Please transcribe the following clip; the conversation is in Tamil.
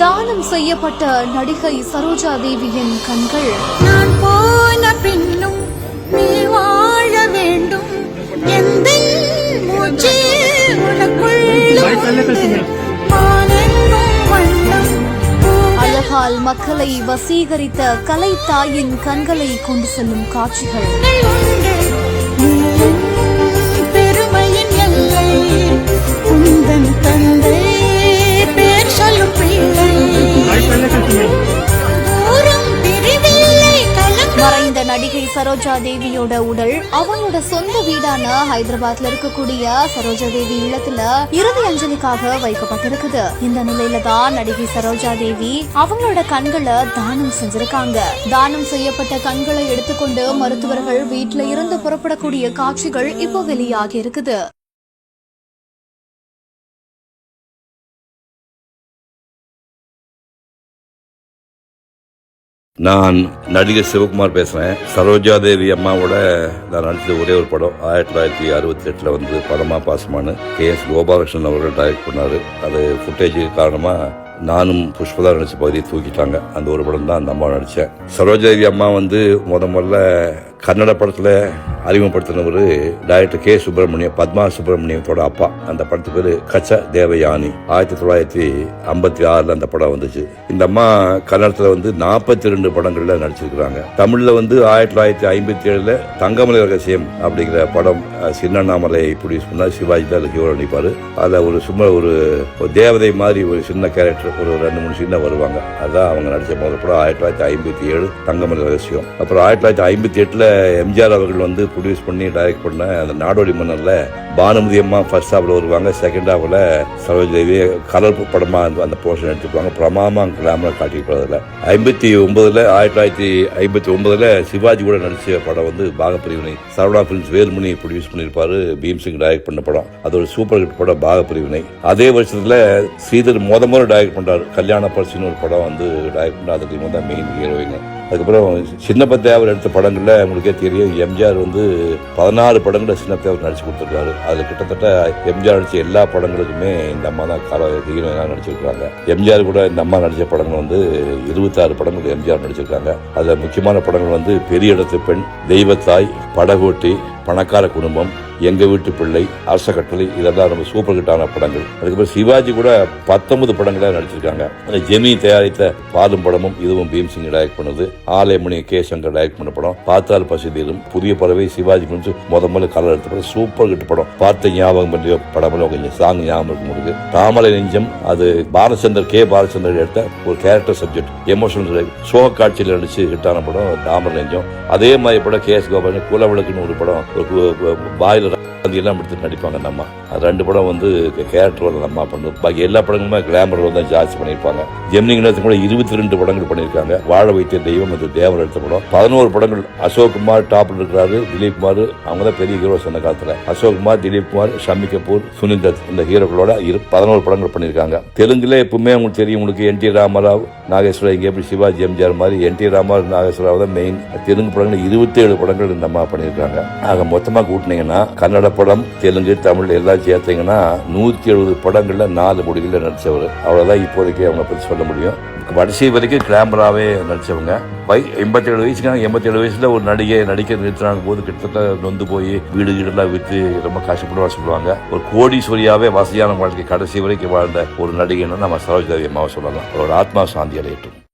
தானம் செய்யப்பட்ட நடிகை சரோஜா தேவியின் கண்கள். நான் போன பின்னும் நீ வாழ வேண்டும். எந்த மூச்சு அழகால் மக்களை வசீகரித்த கலை தாயின் கண்களை கொண்டு செல்லும் காட்சிகள். சரோஜா தேவியோட உடல் அவங்களோட சொந்த வீடான ஹைதராபாத்ல இருக்கக்கூடிய சரோஜா தேவி இல்லத்துல இறுதி அஞ்சலிக்காக வைக்கப்பட்டிருக்குது. இந்த நிலையில தான் நடிகை சரோஜா தேவி அவங்களோட கண்களை தானம் செஞ்சிருக்காங்க. தானம் செய்யப்பட்ட கண்களை எடுத்துக்கொண்டு மருத்துவர்கள் வீட்டுல இருந்து புறப்படக்கூடிய காட்சிகள் இப்போ வெளியாகி இருக்குது. நான் நடிகர் சிவகுமார் பேசுகிறேன் சரோஜா தேவி அம்மாவோட நான் நடித்த ஒரே ஒரு படம். ஆயிரத்தி தொள்ளாயிரத்தி அறுபத்தி எட்டில் வந்து படமா பாசமானு கே எஸ் கோபாலகிருஷ்ணன் அவர்கள் டைரக்ட் பண்ணார். அது ஃபுட்டேஜ் காரணமாக நானும் புஷ்பதா நடித்த பகுதியை தூக்கிட்டாங்க. அந்த ஒரு படம் தான் அந்த அம்மா நடித்தேன் சரோஜா தேவி அம்மா வந்து முத முதல்ல கன்னட படத்தில் அறிமுகப்படுத்தினவர் டைரக்டர் கே சுப்பிரமணியம் பத்மா சுப்பிரமணியத்தோட அப்பா. அந்த படத்து பேரு கச்ச தேவயானி. ஆயிரத்தி தொள்ளாயிரத்தி ஐம்பத்தி ஆறுல அந்த படம் வந்துச்சு. இந்த அம்மா கன்னடத்துல வந்து நாற்பத்தி ரெண்டு படங்கள்ல நடிச்சிருக்கிறாங்க. தமிழ்ல வந்து ஆயிரத்தி தொள்ளாயிரத்தி ஐம்பத்தி ஏழுல தங்கமலை ரகசியம் அப்படிங்கிற படம் சின்னண்ணாமலை ப்ரொடியூஸ் பண்ணா சிவாஜி தான் ஹீரோ நடிப்பாரு. அதுல ஒரு சும்மா ஒரு ஒரு தேவதை மாதிரி ஒரு சின்ன கேரக்டர் ஒரு ரெண்டு மூணு சீன் வருவாங்க. அதான் அவங்க நடிச்ச முதல் படம் ஆயிரத்தி தொள்ளாயிரத்தி ஐம்பத்தி ஏழு தங்கமலை ரகசியம் அப்புறம் ஆயிரத்தி தொள்ளாயிரத்தி ஐம்பத்தி எட்டுல எம்ஜிஆர் அவர்கள் வந்து ப்ரொடியூஸ் பண்ணி டைரக்ட் பண்ண அந்த நாடோடி மன்னரில் பானுமதி அம்மா ஃபர்ஸ்ட் ஹாஃபில் வருவாங்க செகண்ட் ஹாஃபில் சரோஜ் கலர் படமாக அந்த- அந்த போர்ஷன் எடுத்துப்பாங்க. பிரமாமா கிளாமரா காட்டியிருப்பதில் ஐம்பத்தி ஒம்பதில் ஆயிரத்தி தொள்ளாயிரத்தி ஐம்பத்தி ஒம்பதில் சிவாஜி கூட நடித்த படம் வந்து பாகப்பிரிவினை. சரவணா ஃபிலிம்ஸ் வேலுமணி ப்ரொடியூஸ் பண்ணியிருப்பார் பீம்சிங் டைரக்ட் பண்ண படம். அது ஒரு சூப்பர் ஹிட் படம் பாகப்பிரிவினை. அதே வருஷத்தில் ஸ்ரீதர் மொத முதல் டைரக்ட் பண்றாரு. கல்யாண பரிசுன்னு ஒரு படம் வந்து டைரக்ட் பண்ண அதுக்கு தான் மெயின் ஹீரோயின் அதுக்கப்புறம் சின்னப்பத்தேவர் எடுத்த படங்களில் உங்களுக்கே தெரியும் எம்ஜிஆர் வந்து பதினாறு படங்கள்ல சின்னப்பத்தேவர் நடிச்சு கொடுத்துருக்காரு. அதில் கிட்டத்தட்ட எம்ஜிஆர் நடித்த எல்லா படங்களுக்குமே இந்த அம்மா தான் கால ஹீரோயினாக நடிச்சிருக்காங்க. எம்ஜிஆர் கூட இந்த அம்மா நடித்த படங்கள் வந்து இருபத்தாறு படங்கள் எம்ஜிஆர் நடிச்சிருக்காங்க. அதில் முக்கியமான படங்கள் வந்து பெரிய இடத்து பெண் தெய்வத்தாய் படகோட்டி பணக்கார குடும்பம் எங்க வீட்டு பிள்ளை அரச கட்டளை இதெல்லாம் ரொம்ப சூப்பர் ஹிட்டான படங்கள். அதுக்கப்புறம் சிவாஜி கூட பத்தொன்பது படங்களாக நடிச்சிருக்காங்க. அந்த ஜெமி தயாரித்த பாலும் படமும் இதுவும் பீம்சிங் டைரக்ட் பண்ணது. ஆலயமணி கே சங்கர் டைரக்ட் பண்ண படம். பார்த்தால் பசிதீரும் புதிய பறவை சிவாஜி வந்து முத முதல்ல கலர் எடுத்த படம். சூப்பர் ஹிட் படம். பார்த்த ஞாபகம் பண்ணிய படமெல்லாம் கொஞ்சம் சாங் ஞாபகம் இருக்கும் உங்களுக்கு. தாமலை நெஞ்சம் அது பாலச்சந்தர் கே பாலச்சந்தர் எடுத்த ஒரு கேரக்டர் சப்ஜெக்ட் எமோஷனல் சோக காட்சியில் நடிச்சு ஹிட்டான படம். தாமலை நெஞ்சம். அதே மாதிரி படம் கே எஸ் கோபாலன் குலவிளக்குன்னு ஒரு படம். பாயில் பாயிலர் எல்லாம் எடுத்து நடிப்பாங்க நம்ம ரெண்டு படம் வந்து கேரக்டர் ரோல் நம்ம பண்ணும். பாக்கி எல்லா படங்களுமே கிளாமர் ரோல் தான் ஜாஸ்தி பண்ணியிருப்பாங்க. ஜெமினி கணேசன் கூட இருபத்தி ரெண்டு படங்கள் பண்ணியிருக்காங்க. வாழ வைத்திய தெய்வம் அது தேவர் எடுத்த படம். பதினோரு படங்கள் அசோக் குமார் டாப்ல இருக்கிறாரு திலீப் குமார். அவங்க தான் பெரிய ஹீரோஸ் அந்த காலத்தில். அசோக் குமார் திலீப் குமார் ஷமி கபூர் சுனில் தத் இந்த ஹீரோக்களோட இரு பதினோரு படங்கள் பண்ணியிருக்காங்க. தெலுங்குல எப்பவுமே உங்களுக்கு தெரியும் உங்களுக்கு என் டி ராமராவ் நாகேஸ்வரா இங்கே எப்படி சிவாஜி எம்ஜிஆர் மாதிரி என் டி ராமராவ் நாகேஸ்வராவ் தான் மெயின் தெலுங்கு படங்கள் இருபத்தேழு படங்கள் இந்த அம்மா பண்ணியிருக்காங்க. ஆக மொத்தமாக கூட்டினீங்கன்னா கன்னட படம் தெலுங்கு தமிழ் எல்லாம் சேர்த்தீங்கன்னா நூத்தி எழுபது படங்கள்ல நாலு மொழிகளில் நடிச்சவர். அவ்வளவுதான் இப்போதைக்கு அவங்க பத்தி சொல்ல முடியும். கடைசி வரைக்கும் கிளாமராவே நடித்தவங்க வை எண்பத்தி ஏழு வயசுக்கு எண்பத்தி ஏழு வயசுல ஒரு நடிகை நடிக்க நிறுத்தினாங்க போது கிட்டத்தட்ட நொந்து போய் வீடு வீடெல்லாம் விற்று ரொம்ப கஷ்டப்படுவா சொல்லுவாங்க ஒரு கோடீஸ்வரியாவே வசதியான வாழ்க்கை கடைசி வரைக்கும் வாழ்ந்த ஒரு நடிகைன்னு நம்ம சரோஜ் தேவி அம்மாவை சொல்லலாம். அவரோட ஆத்மா சாந்தி அடையட்டும்.